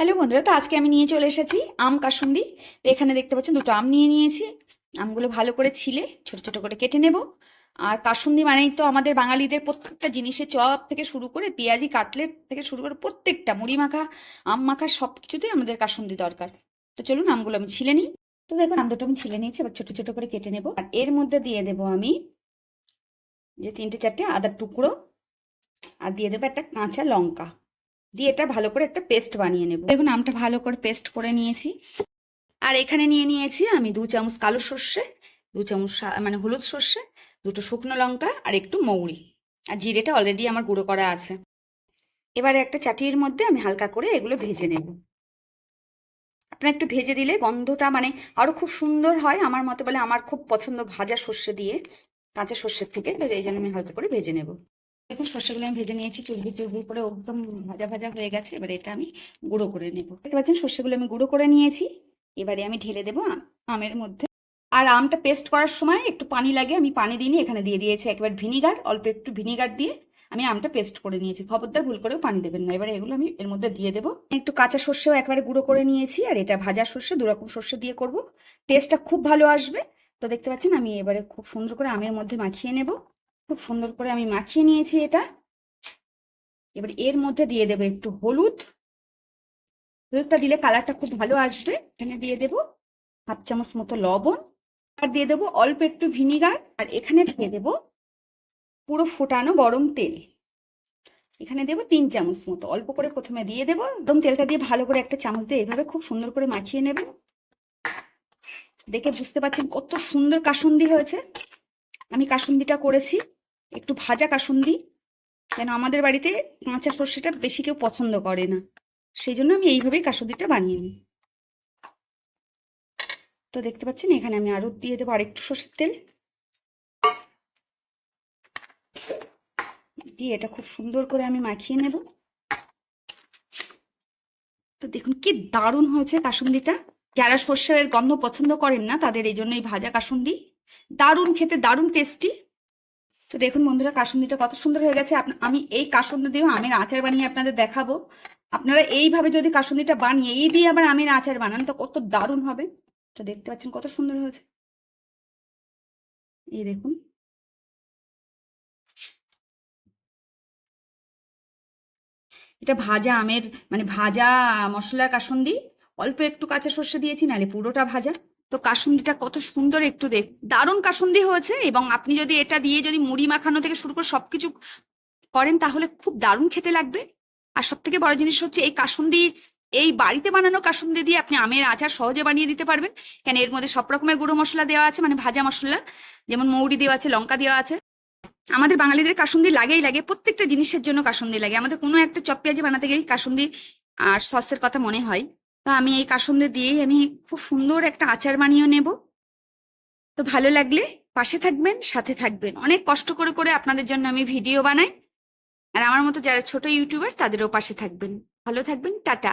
Hello বন্ধুরা, তো আজকে আমি নিয়ে চলে এসেছি আম কাসুন্দি। এখানে দেখতে পাচ্ছেন দুটো আম নিয়ে নিয়েছি। আমগুলো ভালো করে ছিলে, ছোট ছোট করে কেটে নেব। আর কাসুন্দি মানেই তো আমাদের বাঙালিদের প্রত্যেকটা জিনিসের চপ থেকে শুরু করে পেঁয়াজি, কাটলেট থেকে শুরু করে প্রত্যেকটা মুড়ি মাখা, আম মাখা সব কিছুতেই আমাদের কাসুন্দি দরকার। তো চলুন আমগুলো আমি ছিলে নিই। তো দেখুন, আম দুটো আমি ছিলে নিয়েছি, এবার ছোট ছোট করে কেটে নেব। আর এর মধ্যে দিয়ে দেবো আমি যে তিনটে চারটে আদার টুকরো। আর দিয়ে দেবো একটা কাঁচা লঙ্কা। দিয়ে এটা ভালো করে একটা পেস্ট বানিয়ে নেব। দেখুন, আমটা ভালো করে পেস্ট করে নিয়েছি। আর এখানে নিয়ে নিয়েছি আমি দু চামচ কালো সর্ষে, দু চামচ মানে হলুদ সর্ষে, দুটো শুকনো লঙ্কা আর একটু মৌরি। আর জিরেটা অলরেডি আমার গুঁড়ো করা আছে। এবারে একটা চাটির মধ্যে আমি হালকা করে এগুলো ভেজে নেব। আপনার একটু ভেজে দিলে গন্ধটা মানে আরও খুব সুন্দর হয় আমার মতে বলে। আমার খুব পছন্দ ভাজা সর্ষে দিয়ে কাঁচা সর্ষের থেকে। এই জন্য আমি হালকা করে ভেজে নেব। দেখুন, সর্ষেগুলো আমি ভেজে নিয়েছি চুরবি চুরবি করে একদম ভাজা ভাজা হয়ে গেছে। এবারে এটা আমি গুঁড়ো করে নেব। দেখতে পাচ্ছেন, সর্ষেগুলো আমি গুঁড়ো করে নিয়েছি। এবারে আমি ঢেলে দেবো আম- আমের মধ্যে। আর আমটা পেস্ট করার সময় একটু পানি লাগে, আমি পানি দিইনি এখানে দিয়ে দিয়েছি একবার ভিনিগার, অল্প একটু ভিনিগার দিয়ে আমি আমটা পেস্ট করে নিয়েছি। খবরদার ভুল করেও পানি দেবেন না। এবারে এগুলো আমি এর মধ্যে দিয়ে দেবো। একটু কাঁচা সর্ষেও একবারে গুঁড়ো করে নিয়েছি, আর এটা ভাজা সর্ষে, দু রকম সর্ষে দিয়ে করব। টেস্টটা খুব ভালো আসবে। তো দেখতে পাচ্ছেন, আমি এবারে খুব সুন্দর করে আমের মধ্যে মাখিয়ে নেব। খুব সুন্দর করে আমি মাখিয়ে নিয়েছি এটা। এবার এর মধ্যে দিয়ে দেবো একটু হলুদ। হলুদটা দিলে কালারটা খুব ভালো আসবে। এখানে দিয়ে দেবো হাফ চামচ মতো লবণ। আর দিয়ে দেবো অল্প একটু ভিনিগার। আর এখানে দিয়ে দেবো পুরো ফোটানো গরম তেল। এখানে দেবো তিন চামচ মতো। অল্প করে প্রথমে দিয়ে দেবো। গরম তেলটা দিয়ে ভালো করে একটা চামচ দিয়ে এভাবে খুব সুন্দর করে মাখিয়ে নেবেন দেখে বুঝতে পারছেন কত সুন্দর কাসুন্দি হয়েছে। আমি কাসুন্দিটা করেছি। একটু ভাজা কাসুন্দি। কেন আমাদের বাড়িতে কাঁচা সর্ষেটা বেশি কেউ পছন্দ করে না। সেই জন্য আমি এইভাবেই কাসুন্দিটা বানিয়ে নিই। তো দেখতে পাচ্ছেন, এখানে আমি আরও দিয়ে দেবো আরেকটু সর্ষের তেল। দিয়ে এটা খুব সুন্দর করে আমি মাখিয়ে নেব। তো দেখুন, কি দারুণ হয়েছে কাসুন্দিটা। যারা সর্ষের গন্ধ পছন্দ করেন না, তাদের এই জন্য এই ভাজা কাসুন্দি। দারুণ খেতে, দারুণ টেস্টি তো দেখুন বন্ধুরা, কাসুন্দিটা কত সুন্দর হয়ে গেছে। আমি এই কাসুন্দি দিয়েও আমের আচার বানিয়ে আপনাদের দেখাবো। আপনারা এইভাবে যদি কাসুন্দিটা বানিয়ে, এই দিয়ে আবার আমের আচার বানান, তো কত দারুণ হবে। তো দেখতে পাচ্ছেন কত সুন্দর হয়েছে। এই দেখুন। এটা ভাজা আমের মানে ভাজা মশলার কাসুন্দি। অল্প একটু কাঁচা সর্ষে দিয়েছি, নাহলে পুরোটা ভাজা। তো কাসুন্দিটা কত সুন্দর একটু দেখ। দারুণ কাসুন্দি হয়েছে এবং আপনি যদি এটা দিয়ে যদি মুড়ি মাখানো থেকে শুরু করে সবকিছু করেন তাহলে খুব দারুণ খেতে লাগবে। আর সব থেকে বড় জিনিস হচ্ছে এই কাসুন্দি, এই বাড়িতে বানানো কাসুন্দি দিয়ে আপনি আমের আচার সহজে বানিয়ে দিতে পারবেন। কেন এর মধ্যে সব রকমের গুঁড়ো মশলা দেওয়া আছে মানে ভাজা মশলা, যেমন মৌরি দেওয়া আছে, লঙ্কা দেওয়া আছে। আমাদের বাঙালিদের কাসুন্দি লাগেই লাগে, প্রত্যেকটা জিনিসের জন্য কাসুন্দি লাগে। আমাদের কোনো একটা চপ পেঁয়াজি বানাতে গেলেই কাসুন্দি আর সসের কথা মনে হয়। তো আমি এই কাসন্দে দিয়েই আমি খুব সুন্দর একটা আচার বানিয়ে নেব। তো ভালো লাগলে পাশে থাকবেন, সাথে থাকবেন। অনেক কষ্ট করে করে আপনাদের জন্য আমি ভিডিও বানাই। আর আমার মতো যারা ছোট ইউটিউবার, তাদেরও পাশে থাকবেন। ভালো থাকবেন, টাটা।